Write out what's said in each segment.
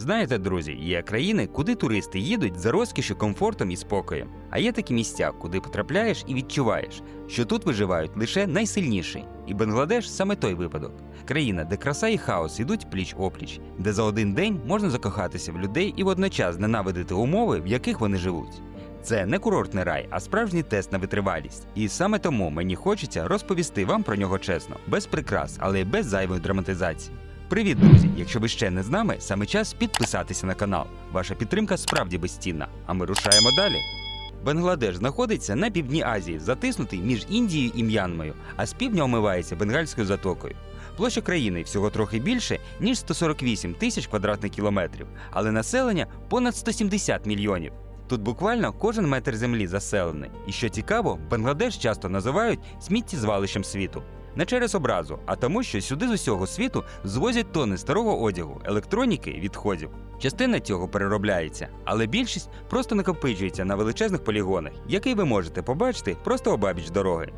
Знаєте, друзі, є країни, куди туристи їдуть за розкішю, комфортом і спокоєм. А є такі місця, куди потрапляєш і відчуваєш, що тут виживають лише найсильніші. І Бангладеш саме той випадок. Країна, де краса і хаос ідуть пліч опліч, де за один день можна закохатися в людей і водночас ненавидити умови, в яких вони живуть. Це не курортний рай, а справжній тест на витривалість. І саме тому мені хочеться розповісти вам про нього чесно, без прикрас, але й без зайвої драматизації. Привіт, друзі! Якщо ви ще не з нами, саме час підписатися на канал. Ваша підтримка справді безцінна. А ми рушаємо далі. Бангладеш знаходиться на півдні Азії, затиснутий між Індією і М'янмою, а з півдня омивається Бенгальською затокою. Площа країни всього трохи більше, ніж 148 тисяч квадратних кілометрів, але населення понад 170 мільйонів. Тут буквально кожен метр землі заселений. І що цікаво, Бангладеш часто називають сміттєзвалищем світу. Не через образу, а тому, що сюди з усього світу звозять тони старого одягу, електроніки і відходів. Частина цього переробляється, але більшість просто накопичується на величезних полігонах, який ви можете побачити просто обабіч дороги.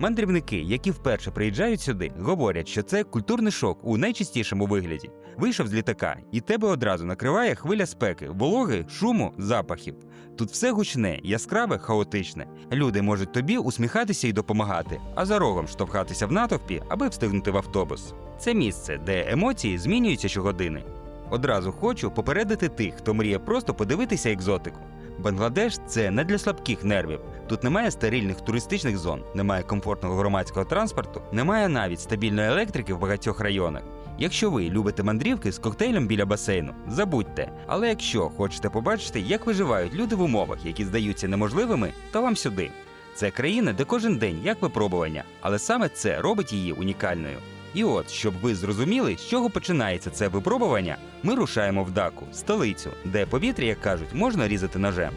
Мандрівники, які вперше приїжджають сюди, говорять, що це культурний шок у найчистішому вигляді. Вийшов з літака, і тебе одразу накриває хвиля спеки, вологи, шуму, запахів. Тут все гучне, яскраве, хаотичне. Люди можуть тобі усміхатися і допомагати, а за рогом штовхатися в натовпі, аби встигнути в автобус. Це місце, де емоції змінюються щогодини. Одразу хочу попередити тих, хто мріє просто подивитися екзотику. Бангладеш це не для слабких нервів. Тут немає стерильних туристичних зон, немає комфортного громадського транспорту, немає навіть стабільної електрики в багатьох районах. Якщо ви любите мандрівки з коктейлем біля басейну, забудьте. Але якщо хочете побачити, як виживають люди в умовах, які здаються неможливими, то вам сюди. Це країна, де кожен день як випробування, але саме це робить її унікальною. І от, щоб ви зрозуміли, з чого починається це випробування, ми рушаємо в Даку, столицю, де повітря, як кажуть, можна різати ножем.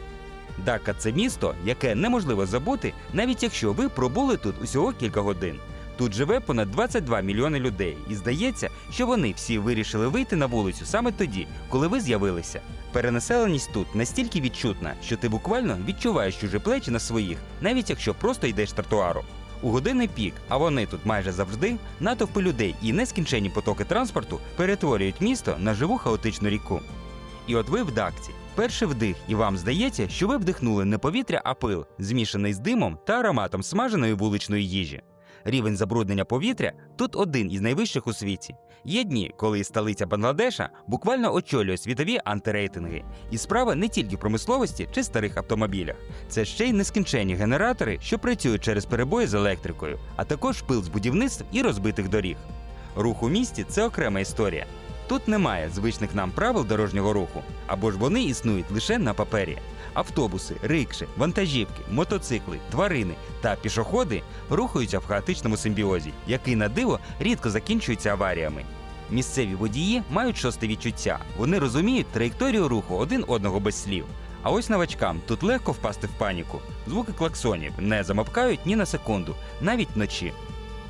Дака це місто, яке неможливо забути, навіть якщо ви пробули тут усього кілька годин. Тут живе понад 22 мільйони людей, і здається, що вони всі вирішили вийти на вулицю саме тоді, коли ви з'явилися. Перенаселеність тут настільки відчутна, що ти буквально відчуваєш чужі плечі на своїх, навіть якщо просто йдеш тротуару. У години пік, а вони тут майже завжди, натовпи людей і нескінченні потоки транспорту перетворюють місто на живу хаотичну ріку. І от ви в Дакці. Перший вдих, і вам здається, що ви вдихнули не повітря, а пил, змішаний з димом та ароматом смаженої вуличної їжі. Рівень забруднення повітря тут один із найвищих у світі. Є дні, коли столиця Бангладеша буквально очолює світові антирейтинги. І справа не тільки в промисловості чи старих автомобілях. Це ще й нескінченні генератори, що працюють через перебої з електрикою, а також пил з будівництв і розбитих доріг. Рух у місті це окрема історія. Тут немає звичних нам правил дорожнього руху, або ж вони існують лише на папері. Автобуси, рикші, вантажівки, мотоцикли, тварини та пішоходи рухаються в хаотичному симбіозі, який на диво рідко закінчується аваріями. Місцеві водії мають шосте відчуття. Вони розуміють траєкторію руху один одного без слів. А ось новачкам тут легко впасти в паніку. Звуки клаксонів не замовкають ні на секунду, навіть вночі.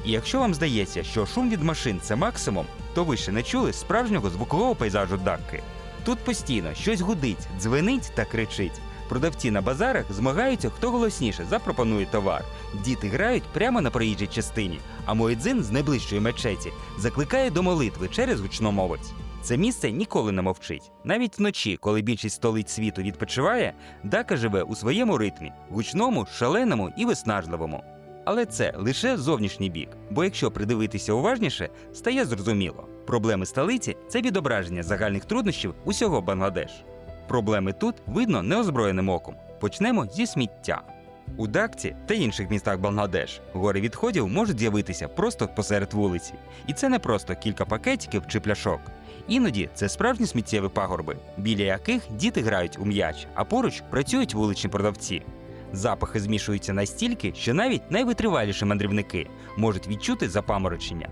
І якщо вам здається, що шум від машин це максимум, то ви ще не чули справжнього звукового пейзажу Дакки. Тут постійно щось гудить, дзвенить та кричить. Продавці на базарах змагаються, хто голосніше запропонує товар. Діти грають прямо на проїжджій частині, а Моїдзин з найближчої мечеті закликає до молитви через гучномовець. Це місце ніколи не мовчить. Навіть вночі, коли більшість столиць світу відпочиває, Дака живе у своєму ритмі гучному, шаленому і виснажливому. Але це лише зовнішній бік, бо якщо придивитися уважніше, стає зрозуміло. Проблеми столиці це відображення загальних труднощів усього Бангладеш. Проблеми тут видно неозброєним оком. Почнемо зі сміття. У Дакці та інших містах Бангладеш гори відходів можуть з'явитися просто посеред вулиці. І це не просто кілька пакетиків чи пляшок. Іноді це справжні сміттєві пагорби, біля яких діти грають у м'яч, а поруч працюють вуличні продавці. Запахи змішуються настільки, що навіть найвитриваліші мандрівники можуть відчути запаморочення.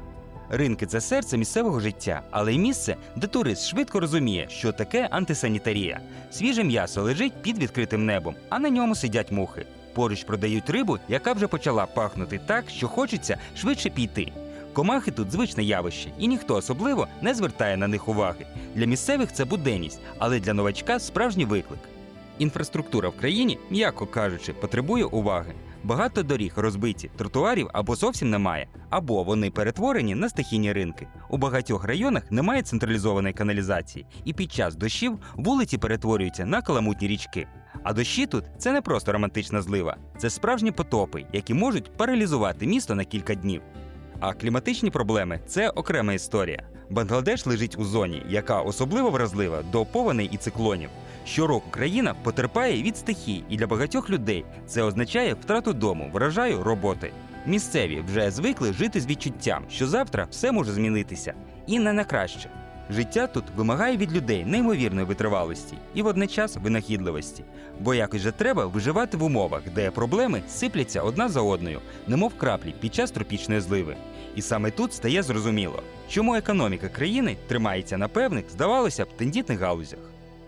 Ринки це серце місцевого життя, але й місце, де турист швидко розуміє, що таке антисанітарія. Свіже м'ясо лежить під відкритим небом, а на ньому сидять мухи. Поруч продають рибу, яка вже почала пахнути так, що хочеться швидше піти. Комахи тут звичне явище, і ніхто особливо не звертає на них уваги. Для місцевих це буденність, але для новачка справжній виклик. Інфраструктура в країні, м'яко кажучи, потребує уваги. Багато доріг розбиті, тротуарів або зовсім немає, або вони перетворені на стихійні ринки. У багатьох районах немає централізованої каналізації, і під час дощів вулиці перетворюються на каламутні річки. А дощі тут це не просто романтична злива, це справжні потопи, які можуть паралізувати місто на кілька днів. А кліматичні проблеми це окрема історія. Бангладеш лежить у зоні, яка особливо вразлива до повеней і циклонів. Щороку країна потерпає від стихій, і для багатьох людей це означає втрату дому, вражаю роботи. Місцеві вже звикли жити з відчуттям, що завтра все може змінитися, і не на краще. Життя тут вимагає від людей неймовірної витривалості і водночас винахідливості, бо якось же треба виживати в умовах, де проблеми сипляться одна за одною, немов краплі під час тропічної зливи. І саме тут стає зрозуміло, чому економіка країни тримається на певних, здавалося б, тендітних галузях.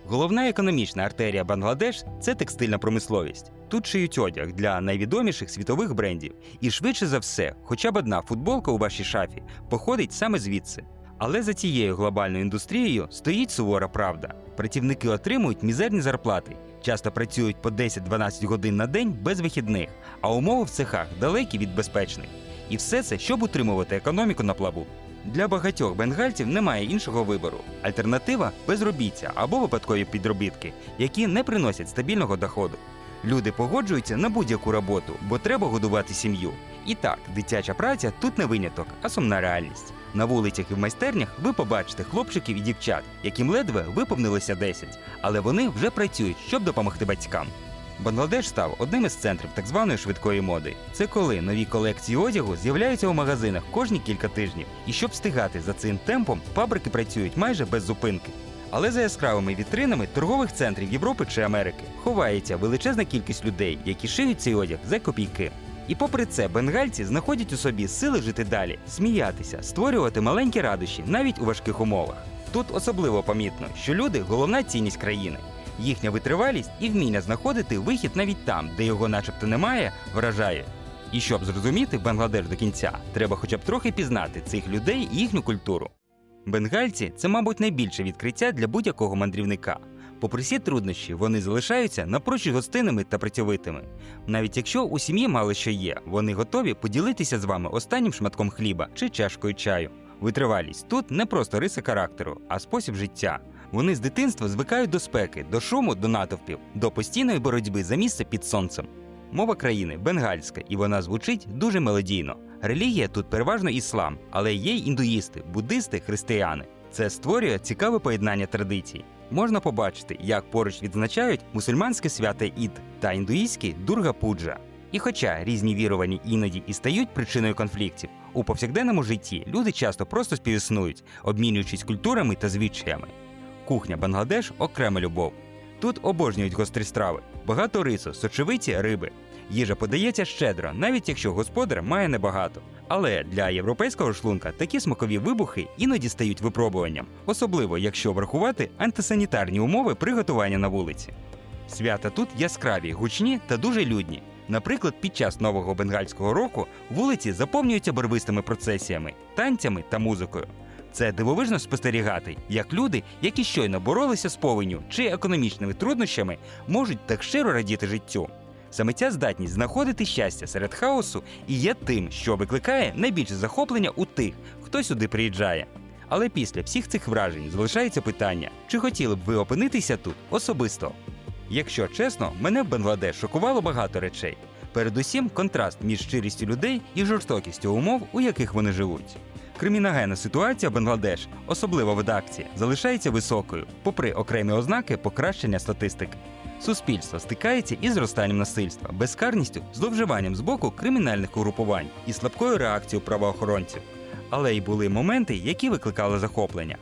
Головна економічна артерія Бангладеш це текстильна промисловість. Тут шиють одяг для найвідоміших світових брендів. І швидше за все, хоча б одна футболка у вашій шафі походить саме звідси. Але за цією глобальною індустрією стоїть сувора правда. Працівники отримують мізерні зарплати, часто працюють по 10-12 годин на день без вихідних, а умови в цехах далекі від безпечних. І все це, щоб утримувати економіку на плаву. Для багатьох бенгальців немає іншого вибору. Альтернатива безробіття або випадкові підробітки, які не приносять стабільного доходу. Люди погоджуються на будь-яку роботу, бо треба годувати сім'ю. І так, дитяча праця тут не виняток, а сумна реальність. На вулицях і в майстернях ви побачите хлопчиків і дівчат, яким ледве виповнилося 10, але вони вже працюють, щоб допомогти батькам. Бангладеш став одним із центрів так званої швидкої моди. Це коли нові колекції одягу з'являються у магазинах кожні кілька тижнів. І щоб встигати за цим темпом, фабрики працюють майже без зупинки. Але за яскравими вітринами торгових центрів Європи чи Америки ховається величезна кількість людей, які шиють цей одяг за копійки. І попри це, бенгальці знаходять у собі сили жити далі, сміятися, створювати маленькі радощі навіть у важких умовах. Тут особливо помітно, що люди головна цінність країни. Їхня витривалість і вміння знаходити вихід навіть там, де його начебто немає, вражає. І щоб зрозуміти Бангладеш до кінця, треба хоча б трохи пізнати цих людей і їхню культуру. Бенгальці це, мабуть, найбільше відкриття для будь-якого мандрівника. Попри всі труднощі, вони залишаються напрочуд гостинними та працьовитими. Навіть якщо у сім'ї мало що є, вони готові поділитися з вами останнім шматком хліба чи чашкою чаю. Витривалість тут не просто риса характеру, а спосіб життя. Вони з дитинства звикають до спеки, до шуму, до натовпів, до постійної боротьби за місце під сонцем. Мова країни бенгальська, і вона звучить дуже мелодійно. Релігія тут переважно іслам, але є й індуїсти, буддисти, християни. Це створює цікаве поєднання традицій. Можна побачити, як поруч відзначають мусульманське свято Ід та індуїзьке Дурга Пуджа. І хоча різні вірування іноді і стають причиною конфліктів, у повсякденному житті люди часто просто співіснують, обмінюючись культурами та звичаями. Кухня Бангладеш окрема любов. Тут обожнюють гострі страви, багато рису, сочевиці, риби. Їжа подається щедро, навіть якщо господар має небагато. Але для європейського шлунка такі смакові вибухи іноді стають випробуванням, особливо якщо врахувати антисанітарні умови приготування на вулиці. Свята тут яскраві, гучні та дуже людні. Наприклад, під час нового бенгальського року вулиці заповнюються барвистими процесіями, танцями та музикою. Це дивовижно спостерігати, як люди, які щойно боролися з повенню чи економічними труднощами, можуть так щиро радіти життю. Саме ця здатність знаходити щастя серед хаосу і є тим, що викликає найбільше захоплення у тих, хто сюди приїжджає. Але після всіх цих вражень залишається питання, чи хотіли б ви опинитися тут особисто? Якщо чесно, мене в Бангладеш шокувало багато речей. Передусім, контраст між щирістю людей і жорстокістю умов, у яких вони живуть. Криміногенна ситуація в Бангладеш, особливо в редакції, залишається високою, попри окремі ознаки покращення статистики. Суспільство стикається із зростанням насильства, безкарністю, зловживанням з боку кримінальних угрупувань і слабкою реакцією правоохоронців. Але й були моменти, які викликали захоплення.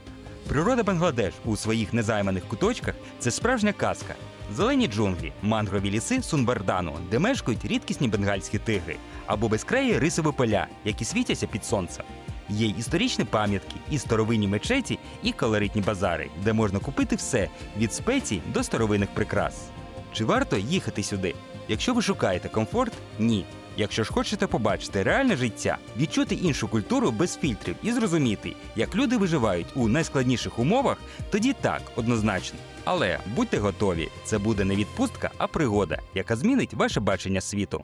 Природа Бангладеш у своїх незайманих куточках це справжня казка. Зелені джунглі, мангрові ліси Сунбардану, де мешкають рідкісні бенгальські тигри, або безкраї рисові поля, які світяться під сонцем. Є й історичні пам'ятки, і старовинні мечеті, і колоритні базари, де можна купити все від спецій до старовинних прикрас. Чи варто їхати сюди? Якщо ви шукаєте комфорт, ні. Якщо ж хочете побачити реальне життя, відчути іншу культуру без фільтрів і зрозуміти, як люди виживають у найскладніших умовах, тоді так, однозначно. Але будьте готові, це буде не відпустка, а пригода, яка змінить ваше бачення світу.